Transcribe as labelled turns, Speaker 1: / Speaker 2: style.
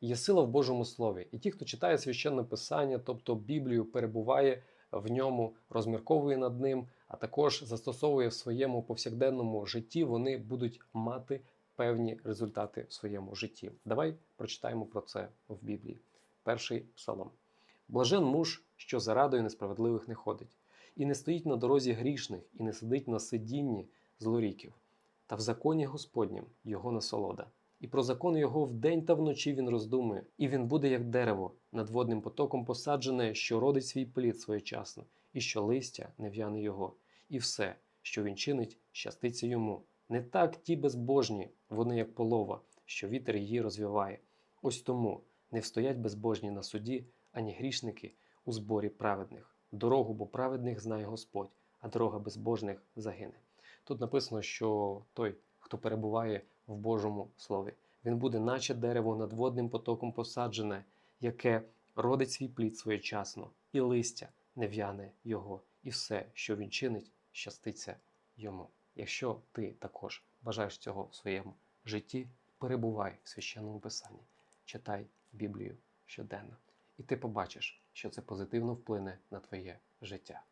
Speaker 1: Є сила в Божому Слові, і ті, хто читає священне писання, тобто Біблію, перебуває в ньому, розмірковує над ним, а також застосовує в своєму повсякденному житті, вони будуть мати певні результати в своєму житті. Давай прочитаємо про це в Біблії. Перший псалом. Блажен муж, що за радою несправедливих не ходить, і не стоїть на дорозі грішних, і не сидить на сидінні злоріків. Та в законі Господнім його насолода. І про закон його вдень та вночі він роздумує, і він буде як дерево, над водним потоком посаджене, що родить свій плід своєчасно, і що листя не в'яне його, і все, що він чинить, щаститься йому. Не так ті безбожні, вони як полова, що вітер її розвиває. Ось тому не встоять безбожні на суді, ані грішники у зборі праведних. Дорогу бо праведних знає Господь, а дорога безбожних загине. Тут написано, що той, хто перебуває в Божому Слові, він буде, наче дерево над водним потоком посаджене, яке родить свій плід своєчасно, і листя не в'яне його, і все, що він чинить, щаститься йому. Якщо ти також бажаєш цього в своєму житті, перебувай в священному писанні, читай Біблію щоденно, і ти побачиш, що це позитивно вплине на твоє життя.